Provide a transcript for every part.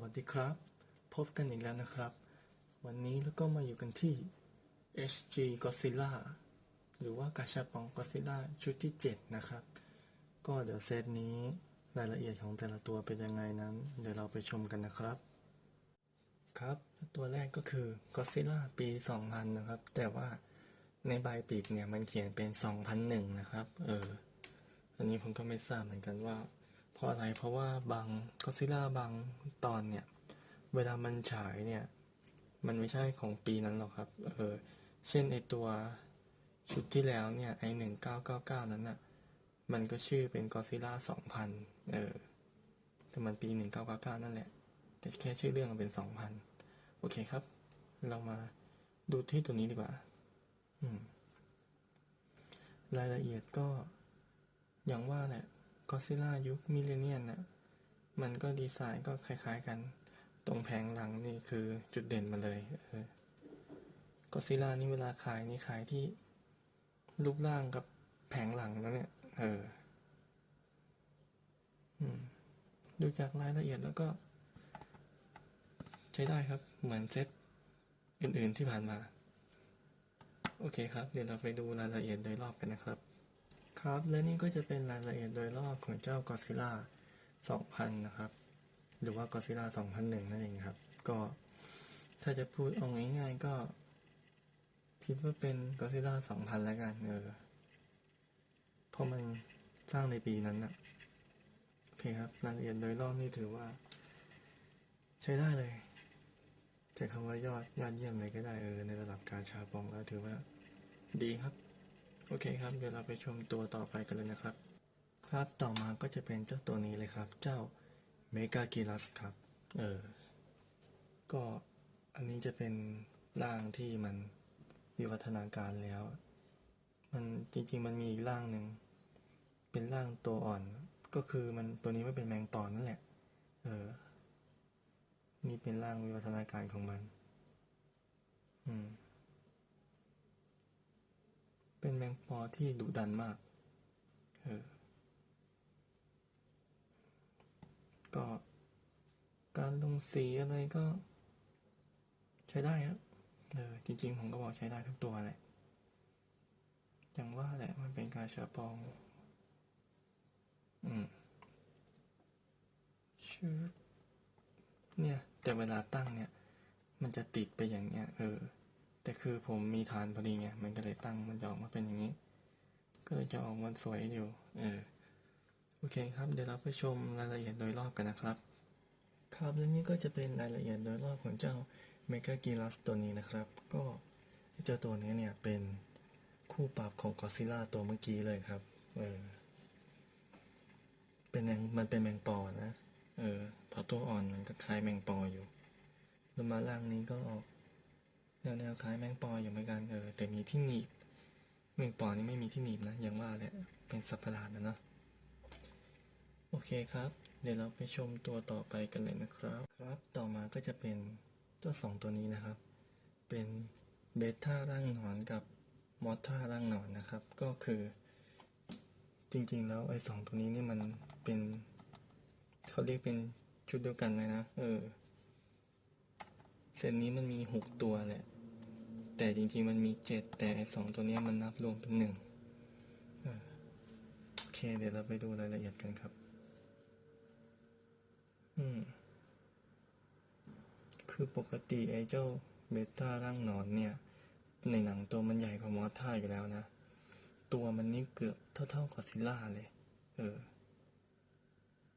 วัสดีครับ พบกันอีกแล้วนะครับ วันนี้แล้วก็มาอยู่กันที่ HG Godzilla หรือว่ากาชาปอง Godzilla ชุดที่ 7 นะครับ ก็เดี๋ยวเซตนี้รายละเอียดของแต่ละตัวเป็นยังไงนั้น เดี๋ยวเราไปชมกันนะครับ ครับ ตัวแรกก็คือ Godzilla ปี 2000 นะครับ แต่ว่าในใบปิดเนี่ยมันเขียนเป็น 2001 นะครับ เออ อันนี้ผมก็ไม่ทราบเหมือนกันว่า ราะอะไร เพราะว่าบางก็ซิล่าบางตอนเนี่ย เวลามันฉายเนี่ย มันไม่ใช่ของปีนั้นหรอกครับ เออ เช่นไอตัวชุดที่แล้วเนี่ยไอหนึ่งเก้าเก้าเก้านั้นน่ะมันก็ชื่อเป็นก็ซิล่าสองพันเออ แต่มันปีหนึ่งเก้าเก้าเก้านั่นแหละ แต่แค่ชื่อเรื่องมันเป็นสองพันโอเคครับ เรามาดูที่ตัวนี้ดีกว่า อืม รายละเอียดก็อย่างว่าแหละ ก็ซิล่ายุคมิเลเนียนน่ะมันก็ดีไซน์ก็คล้าย ๆกัน ตรงแผงหลังนี่คือจุดเด่นมาเลยเออก็ซิล่านี่เวลาขายนี่ขายที่รูปร่างกับแผงหลังแล้วเนี่ย เออดูจากรายละเอียดแล้วก็ ใช้ได้ครับ เหมือนเซตอื่นๆที่ผ่านมา โอเคครับ เดี๋ยวเราไปดูรายละเอียดโดยรอบกันนะครับ ครับ และนี่ก็จะเป็นรายละเอียดโดยรอบของเจ้า Godzilla 2000 นะครับ หรือว่า Godzilla 2001 นั่นเองครับ ก็ถ้าจะพูดเอาง่ายๆก็คิดว่าเป็น Godzilla 2000 แล้วกันเออเพราะมันสร้างในปีนั้นนะโอเคครับ รายละเอียดโดยรอบนี่ถือว่า ใช้ได้เลยใช้คำว่ายอดยอดเยี่ยมเลยก็ได้เออในระดับการชาปองแล้วถือว่า ดีครับ โอเคครับ เดี๋ยวเราไปชมตัวต่อไปกันเลยนะครับ ครับต่อมาก็จะเป็นเจ้าตัวนี้เลยครับ เจ้าเมกากิลัสครับ เออ ก็อันนี้จะเป็นร่างที่มันวิวัฒนาการแล้ว มันจริง ๆ มันมีอีกร่างหนึ่ง เป็นร่างตัวอ่อน ก็คือมันตัวนี้ไม่เป็นแมงป่องนั่นแหละ เออ นี่เป็นร่างวิวัฒนาการของมัน อืม เป็นแมงปอที่ดุดันมากเออก็การลงสีอะไรก็ใช้ได้ครับเออจริง ๆ ผมก็บอกใช้ได้ทุกตัวแหละอย่างว่าแหละมันเป็นการเชื้อปอง อืมชื่อเนี่ย แต่เวลาตั้งเนี่ย มันจะติดไปอย่างเงี้ย เออ แต่คือผมมีฐานพอดีไง มันก็เลยตั้งมันจะออกมาเป็นอย่างนี้ ก็เลยจะออกมันสวยอยู่ เออ โอเคครับ เดี๋ยวเราไปชมรายละเอียดโดยรอบกันนะครับ ครับและนี่ก็จะเป็นรายละเอียดโดยรอบของเจ้าเมกากิลัสตัวนี้นะครับ ก็เจ้าตัวนี้เนี่ยเป็นคู่ปรับของกอซิล่าตัวเมื่อกี้เลยครับ เออ เป็นแมงมันเป็นแมงปอนะ เออพราะตัวอ่อนมันก็คล้ายแมงปออยู่แล้วมาล่างนี้ก็ออก แนวแนวคล้ายแมงปออยู่เหมือนกันเออแต่มีที่หนีบแมงปอนี่ไม่มีที่หนีบนะอย่างว่าแหละเป็นสัตว์ประหลาดนะเนาะโอเคครับ เดี๋ยวเราไปชมตัวต่อไปกันเลยนะครับ ครับต่อมาก็จะเป็นเจ้าสองตัวนี้นะครับ เป็นเบต้าร่างหนอนกับมอท่าร่างหนอนนะครับ ก็คือจริงๆ แล้วไอ้สองตัวนี้นี่มันเป็นเขาเรียกเป็นชุดเดียวกันเลยนะ เออ เซตนี้มันมีหกตัวแหละ แต่จริงๆมันมีเจ็ดแต่สองตัวนี้มันนับรวมเป็นหนึ่งโอเค เดี๋ยวเราไปดูรายละเอียดกันครับ อืม คือปกติไอ้เจ้าเบต้าร่างหนอนเนี่ย ในหนังตัวมันใหญ่กว่ามอสท่าอยู่แล้วนะ ตัวมันนี่เกือบเท่าๆกับซิล่าเลย เออ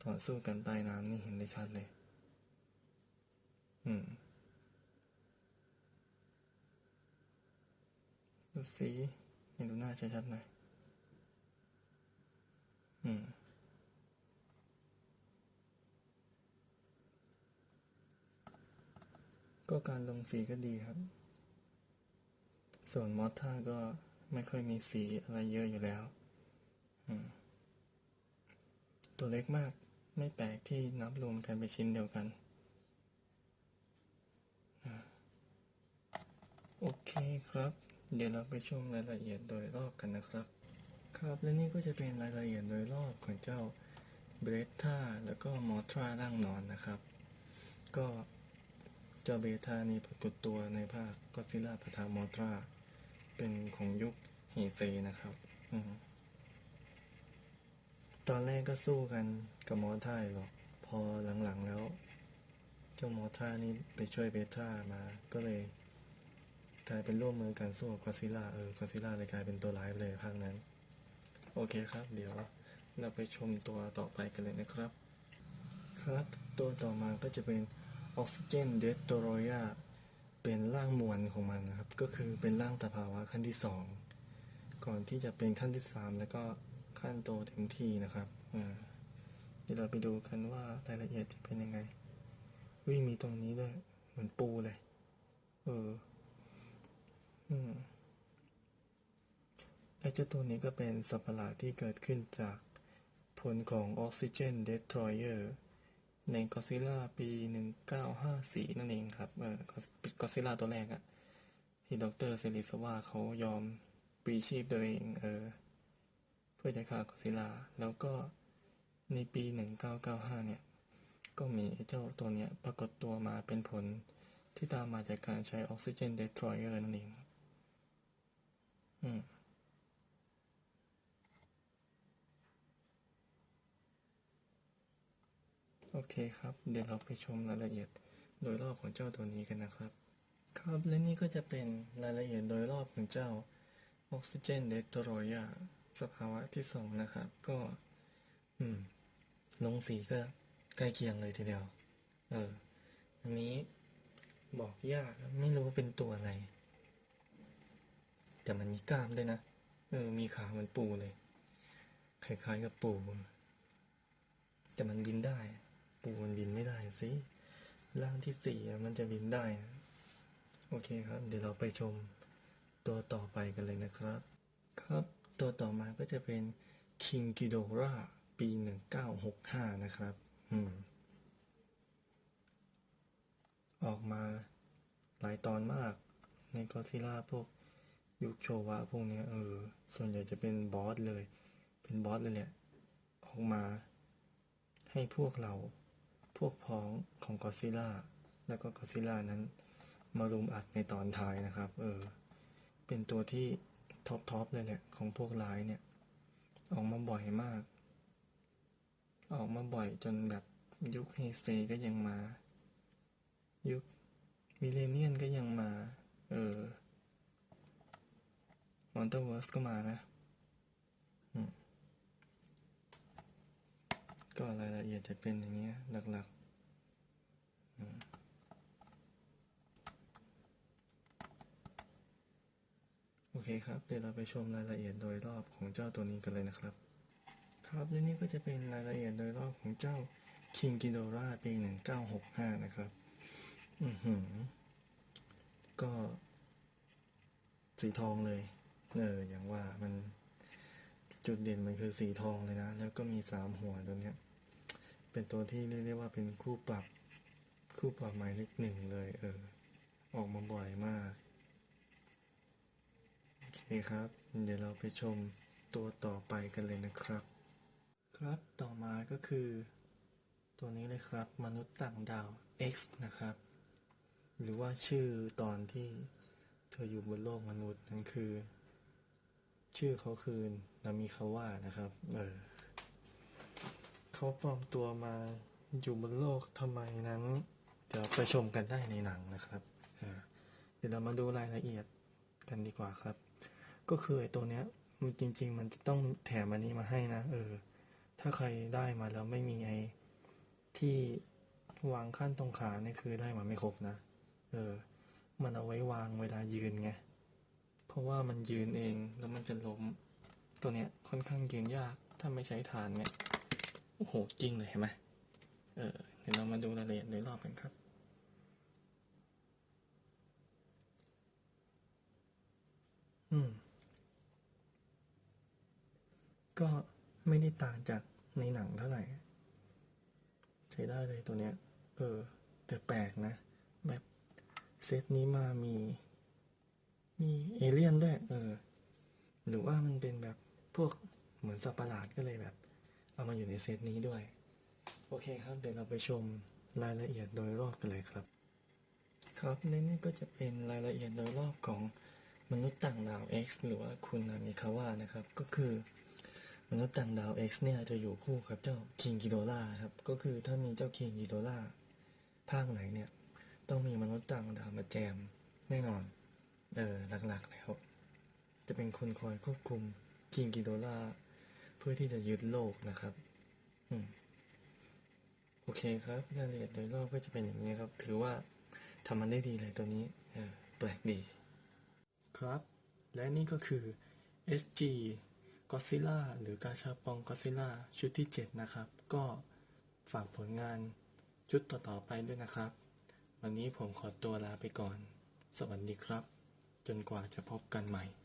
ต่อสู้กันใต้น้ำนี่เห็นได้ชัดเลย อืม สีให้ดูหน้าชัดๆหน่อย อืม ก็การลงสีก็ดีครับ ส่วนมอสท่าก็ไม่ค่อยมีสีอะไรเยอะอยู่แล้วอืมตัวเล็กมากไม่แปลกที่นับรวมกันเป็นชิ้นเดียวกันอโอเคครับ เดี๋ยวเราไปชมรายละเอียดโดยรอบกันนะครับ ครับและนี่ก็จะเป็นรายละเอียดโดยรอบของเจ้าเบรตท่าแล้วก็มอทราร่างนอนนะครับ ก็เจ้าเบต้านี้ปรากฏตัวในภาคก็ซิล่าปะทามอตราเป็นของยุคเฮเซนะครับอตอนแรกก็สู้กันกับมอท่าหรอก พอหลังๆแล้ว เจ้ามอท่านี่ไปช่วยเบต้ามาก็เลย กลายเป็นร่วมมือกันสู้กับกอซิล่าเออกอซิล่าเลยกลายเป็นตัวร้ายไปเลยภาคนั้น โอเคครับ เดี๋ยวเราไปชมตัวต่อไปกันเลยนะครับ ครับ ตัวต่อมาก็จะเป็นออกซิเจนเดสโตรยาเป็นร่างมวลของมันนะครับ ก็คือเป็นร่างตภาวะขั้นที่สองก่อนที่จะเป็นขั้นที่สามแล้วก็ขั้นโตเต็มที่นะครับอ่าเดี๋ยวเราไปดูกันว่ารายละเอียดจะเป็นยังไงวิ่งมีตรงนี้ด้วย เหมือนปูเลย เออ ไอ้เจ้าตัวนี้ก็เป็นสัตว์ประหลาดที่เกิดขึ้นจากผลของออกซิเจนเดสทรอยเออร์ในกอซิล่าปี 1954 นั่นเองครับ เออกอซิล่าตัวแรกอะที่ดรเซริสว่าเขายอมปลีชีพตัวเองเออเพื่อจะฆ่ากอซิล่า แล้วก็ในปี 1995 เนี่ย ก็มีเจ้าตัวเนี้ยปรากฏตัวมาเป็นผลที่ตามมาจากการใช้ออกซิเจนเดสทรอยเออร์นั่นเองอ โอเคครับ เดี๋ยวเราไปชมรายละเอียดโดยรอบของเจ้าตัวนี้กันนะครับ ครับและนี่ก็จะเป็นรายละเอียดโดยรอบของเจ้าออกซิเจนเดสโรยาสภาวะที่สองนะครับ ก็ อืม ลงสีก็ใกล้เคียงเลยทีเดียว เออ อันนี้บอกยากไม่รู้ว่าเป็นตัวอะไร แต่มันมีกล้ามด้วยนะเออมีขาเหมือนปูเลยคล้ายๆกับปูแต่มันบินได้ ปูมันบินไม่ได้สิร่างที่สี่มันจะบินได้ โอเคครับ เดี๋ยวเราไปชมตัวต่อไปกันเลยนะครับ ครับ ตัวต่อมาก็จะเป็น King Ghidorah ปี1965นะครับ อืม ออกมาหลายตอนมากในกอซิล่าพวก ยุคโชวะพวกนี้เออส่วนใหญ่จะเป็นบอสเลย เป็นบอสเลยเนี่ยออกมา ให้พวกเราพวกพ้องของกอซิล่าแล้วก็กอซิล่านั้น มารุมอัดในตอนท้ายนะครับ เออ เป็นตัวที่ท็อปทอปเลยแหละของพวกร้ายเนี่ย ออกมาบ่อยมาก ออกมาบ่อยจนแบบยุคเฮเซก็ยังมา ยุคมิเลเนียนก็ยังมา เออ มอนเตอร์เวิร์สก็มานะก็รายละเอียดจะเป็นอย่างเงี้ย หลักๆ โอเคครับ เดี๋ยวเราไปชมรายละเอียดโดยรอบของเจ้าตัวนี้กันเลยนะครับ ครับและนี่ก็จะเป็นรายละเอียดโดยรอบของเจ้า King Ghidorah ปี 1965 นะครับ อือหือ ก็สีทองเลย เอออย่างว่ามันจุดเด่นมันคือสีทองเลยนะ แล้วก็มีสามหัวตัวเนี้ย เป็นตัวที่เรียกได้ว่าเป็นคู่ปรับ คู่ปรับหมายเลขหนึ่งเลย เออ ออกมาบ่อยมาก โอเคครับ เดี๋ยวเราไปชมตัวต่อไปกันเลยนะครับ ครับต่อมาก็คือ ตัวนี้เลยครับ มนุษย์ต่างดาว X นะครับ หรือว่าชื่อตอนที่เธออยู่บนโลกมนุษย์นั่นคือ ชื่อเขาคือนามิคาว่านะครับ เออเขาปลอมตัวมาอยู่บนโลกทำไมนั้น เดี๋ยวไปชมกันได้ในหนังนะครับเออเดี๋ยวเรามาดูรายละเอียดกันดีกว่าครับ ก็คือไอ้ตัวเนี้ย มันจริง ๆ มันจะต้องแถมอันนี้มาให้นะ เออ ถ้าใครได้มาแล้วไม่มีไอ้ที่วางขั้นตรงขาเนี่ยคือได้มาไม่ครบนะ เออ มันเอาไว้วางเวลายืนไง ราะว่ามันยืนเองแล้วมันจะล้ม ตัวเนี้ยค่อนข้างยืนยาก ถ้าไม่ใช้ฐานเนี่ย โอ้โหจริงเลยเห็นไหมเออเดี๋ยวเรามาดูรายละเอียดโดยรอบกันครับอืม ก็ไม่ได้ต่างจากในหนังเท่าไหร่ ใช้ได้เลยตัวเนี้ย เออ แต่แปลกนะ แบบเซตนี้มามี มีเอเลี่ยนด้วย เออ หรือว่ามันเป็นแบบพวกเหมือนสัตว์ประหลาดก็เลยแบบ เอามาอยู่ในเซตนี้ด้วย โอเคครับเดี๋ยวเราไปชมรายละเอียดโดยรอบกันเลยครับ ครับและนี่ก็จะเป็นรายละเอียดโดยรอบของมนุษย์ต่างดาว X หรือว่าคุณนามิคาวะนะครับ ก็คือ มนุษย์ต่างดาว X เนี่ยจะอยู่คู่กับเจ้าคิงกิโดล่าครับ ก็คือถ้ามีเจ้าคิงกิโดล่าภาคไหนเนี่ย ต้องมีมนุษย์ต่างดาวมาแจมแน่นอน เออหลักๆแล้ว จะเป็นคนคอยควบคุมคิงกิโดล่าเพื่อที่จะยึดโลกนะครับ อืมโอเคครับรายละเอียดโดยรอบก็จะเป็นอย่างนี้ครับ ถือว่าทำมันได้ดีเลยตัวนี้เออแปลกดี ครับ และนี่ก็คือ SG Godzilla หรือกาชาปอง Godzilla ชุดที่ 7 นะครับ ก็ฝากผลงานชุดต่อๆไปด้วยนะครับ วันนี้ผมขอตัวลาไปก่อน สวัสดีครับ จนกว่าจะพบกันใหม่